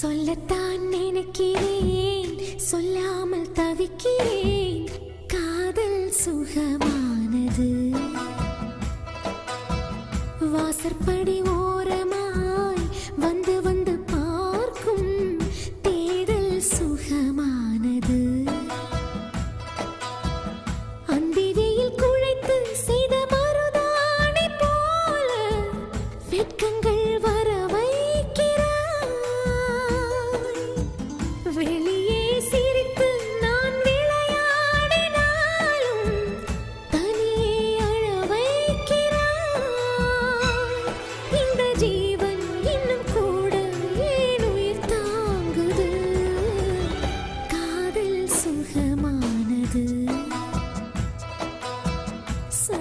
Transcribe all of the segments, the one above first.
சொல்லத்தான் நினைக்கிறேன் சொல்லாமல் தவிக்கிறேன். காதல் சுகமானது. வாசற்படி ஓரமாய் வந்து வந்து பார்க்கும் தேடல் சுகமானது. அந்திரியில் குழைத்து செய்த மருதாணி போல வெட்கங்கள்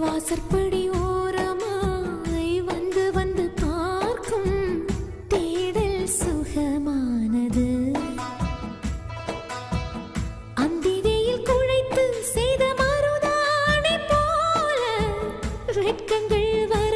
வாசற்படி ஓரமாய் வந்து வந்து பார்க்கும் தேடல் சுகமானது. அந்திரையில் குழைத்து செய்த மருதாணி போல வெட்கங்கள் வர